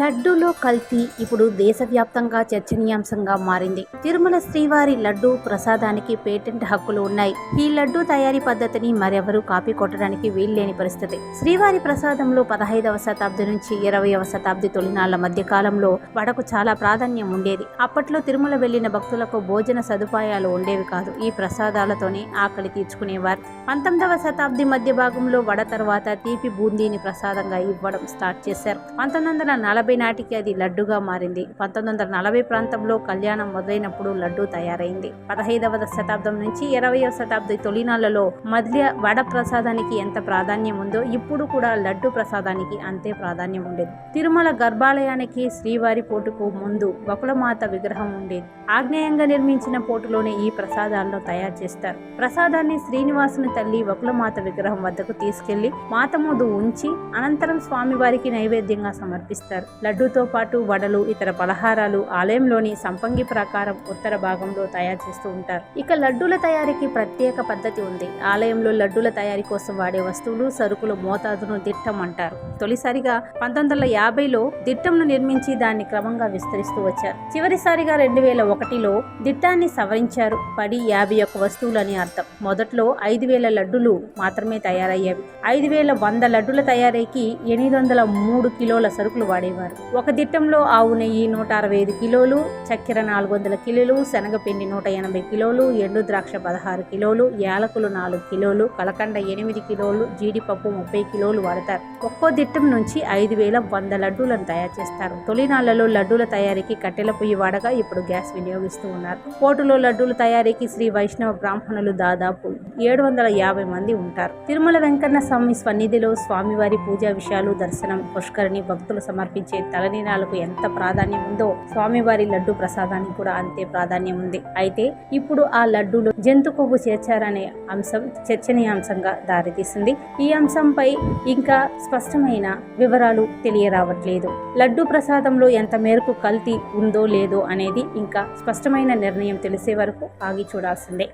లడ్డూలో కల్తీ ఇప్పుడు దేశవ్యాప్తంగా చర్చనీయాంశంగా మారింది. తిరుమల శ్రీవారి లడ్డు ప్రసాదానికి పేటెంట్ హక్కులు ఉన్నాయి. ఈ లడ్డు తయారీ పద్ధతిని మరెవరూ కాపీ కొట్టడానికి వీల్లేని పరిస్థితి. శ్రీవారి ప్రసాదంలో పదహైదవ శతాబ్ది నుంచి ఇరవైవ శతాబ్ది తొలినాళ్ళ మధ్య కాలంలో వడకు చాలా ప్రాధాన్యం ఉండేది. అప్పట్లో తిరుమల వెళ్ళిన భక్తులకు భోజన సదుపాయాలు ఉండేవి కాదు. ఈ ప్రసాదాలతోనే ఆకలి తీర్చుకునేవారు. పంతొమ్మిదవ శతాబ్ది మధ్య భాగంలో వడ తర్వాత తీపి బూందీని ప్రసాదంగా ఇవ్వడం స్టార్ట్ చేశారు. పంతొమ్మిది వందల నలభై నాటికి అది లడ్డుగా మారింది. పంతొమ్మిది వందల నలభై ప్రాంతంలో కళ్యాణం మొదలైనప్పుడు లడ్డు తయారైంది. పదహైదవ శతాబ్దం నుంచి ఇరవయవ శతాబ్ది తొలినాళ్ళలో మధ్య వడ ప్రసాదానికి ఎంత ప్రాధాన్యం ఉందో ఇప్పుడు కూడా లడ్డు ప్రసాదానికి అంతే ప్రాధాన్యం ఉండేది. తిరుమల గర్భాలయానికి శ్రీవారి పోటుకు ముందు బకుళమాత విగ్రహం ఉండేది ఆగ్నేయంగా నిర్మించిన పోటులోనే ఈ ప్రసాదాలను తయారు చేస్తారు. ప్రసాదాన్ని శ్రీనివాసుని తల్లి వకులమాత విగ్రహం వద్దకు తీసుకెళ్ళి మాతముదు ఉంచి అనంతరం స్వామివారికి నైవేద్యంగా సమర్పిస్తారు. లడ్డూతో పాటు వడలు ఇతర పలహారాలు ఆలయంలోని సంపంగి ప్రకారం ఉత్తర భాగంలో తయారు చేస్తూ ఉంటారు. ఇక లడ్డూల తయారీకి ప్రత్యేక పద్ధతి ఉంది. ఆలయంలో లడ్డూల తయారీ కోసం వాడే వస్తువులు సరుకుల మోతాదును దిట్టం అంటారు. తొలిసారిగా పంతొమ్మిది వందల యాభైలో దిట్టంను నిర్మించి దాన్ని క్రమంగా విస్తరిస్తూ వచ్చారు. చివరిసారిగా రెండు వేల ఒకటిలో దిట్టాన్ని సవరించారు. పడి యాభై ఒక్క వస్తువులు అని అర్థం. మొదట్లో ఐదు వేల లడ్డులు మాత్రమే తయారయ్యేవి. ఐదు వేల వంద లడ్డుల తయారీకి ఎనిమిది వందల మూడు కిలోల సరుకులు వాడేవారు. ఒక దిట్టంలో ఆవు నెయ్యి నూట అరవై ఐదు కిలోలు చక్కెర నాలుగు వందల కిలోలు శనగపిండి నూట ఎనభై కిలోలు ఎండు ద్రాక్ష పదహారు కిలోలు యాలకులు నాలుగు కిలోలు కలకండ ఎనిమిది కిలోలు జీడిపప్పు ముప్పై కిలోలు వాడతారు. ఒక్కో దిట్టం నుంచి ఐదు వేల వంద లడ్డూలను తయారు చేస్తారు. తొలినాళ్ళలో లడ్డూల తయారీకి కట్టెల పొయ్యి వాడగా ఇప్పుడు గ్యాస్ వినియోగిస్తూ ఉన్నారు. పోటులో లడ్డూల తయారీకి శ్రీ వైష్ణవ బ్రాహ్మణులు దాదాపు ఏడు వందల యాభై మంది ఉంటారు. తిరుమల వెంకన్న స్వామి సన్నిధిలో స్వామివారి పూజా విషయాలు దర్శనం పుష్కరిణి భక్తులు సమర్పించే తలనీలాలకు ఎంత ప్రాధాన్యం ఉందో స్వామివారి లడ్డు ప్రసాదానికి కూడా అంతే ప్రాధాన్యం ఉంది. అయితే ఇప్పుడు ఆ లడ్డూలో జంతు కొవ్వు చేర్చారనే అంశం చర్చనీయాంశంగా దారితీసింది. ఈ అంశంపై ఇంకా స్పష్టమైన వివరాలు తెలియరావట్లేదు. లడ్డు ప్రసాదంలో ఎంత మేరకు కల్తీ ఉందో లేదో అనేది ఇంకా స్పష్టమైన నిర్ణయం తెలిసే వరకు ఆగి చూడాల్సిందే.